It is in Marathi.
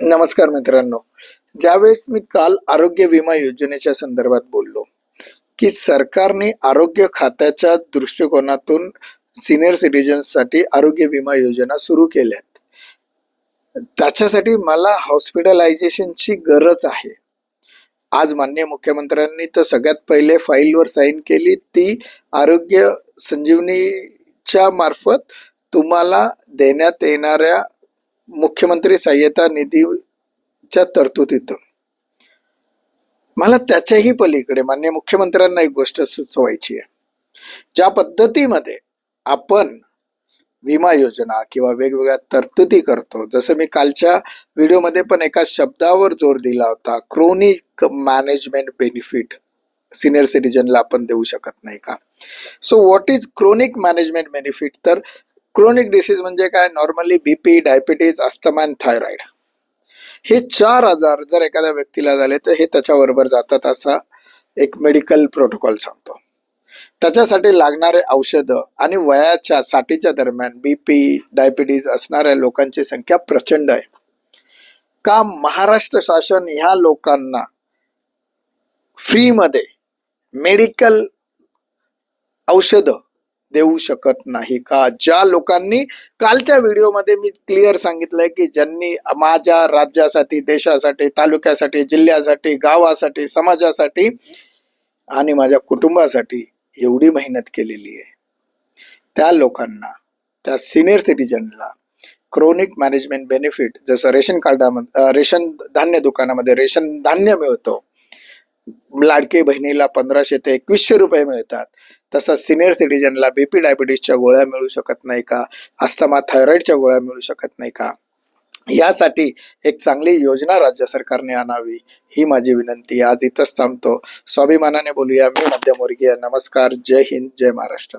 नमस्कार मित्रांनो. ज्यावेळेस मी काल आरोग्य विमा योजनेच्या संदर्भात बोललो की सरकारने आरोग्य खात्याच्या दृष्टिकोनातून सिनियर सिटीजन्ससाठी आरोग्य विमा योजना सुरू केल्यात. त्याच्यासाठी मला हॉस्पिटलायझेशनची गरज आहे. आज मान्य मुख्यमंत्र्यांनी तर सगळ्यात पहिले फाईलवर साईन केली ती आरोग्य संजीवनीच्या मार्फत तुम्हाला देण्यात येणाऱ्या मुख्यमंत्री सहाय्यता निधीच्या तरतुदीतून. मला त्याच्याही पलीकडे मान्य मुख्यमंत्र्यांना एक गोष्ट सुचवायची आहे. ज्या पद्धतीमध्ये आपण विमा योजना किंवा वेगवेगळ्या तरतुदी करतो जसं मी कालच्या व्हिडिओमध्ये पण एका शब्दावर जोर दिला होता क्रोनिक मॅनेजमेंट बेनिफिट सिनियर सिटीजनला आपण देऊ शकत नाही का? So what is chronic management benefit तर क्रोनिक डिसीज म्हणजे काय? Normally BP diabetes asthma thyroid हे चार आजार जर एखाद्या व्यक्तीला झाले तर हे त्याच्याबरोबर जातात असा एक मेडिकल प्रोटोकॉल सांगतो. त्याच्यासाठी लागणारे औषधं आणि वयाच्या साठीच्या दरम्यान बीपी डायबिटीज असणाऱ्या लोकांची संख्या प्रचंड आहे. का महाराष्ट्र शासन ह्या लोकांना फ्रीमध्ये मेडिकल औषधं देऊ शकत नाही का? ज्या लोकांनी कालच्या व्हिडिओमध्ये मी क्लिअर सांगितलंय की ज्यांनी माझ्या राज्यासाठी देशासाठी तालुक्यासाठी जिल्ह्यासाठी गावासाठी समाजासाठी आणि माझ्या कुटुंबासाठी एवढी मेहनत केलेली आहे. त्या लोकांना त्या सिनियर सिटीजनला क्रोनिक मॅनेजमेंट बेनिफिट जसं रेशन कार्डामध्ये रेशन धान्य दुकानामध्ये रेशन धान्य मिळतो. लाडके बहिणीला पंधराशे ते एकवीसशे रुपये मिळतात. तसंच सिनियर सिटीजनला बीपी डायबिटीसच्या गोळ्या मिळू शकत नाही का? अस्थमा थायरॉईडच्या गोळ्या मिळू शकत नाही का? यासाठी एक चांगली योजना राज्य सरकारने आणावी ही माझी विनंती आज इथंच थांबतो. स्वाभिमानाने बोलूया. मी मध्यमवर्गीय नमस्कार. जय हिंद. जय महाराष्ट्र.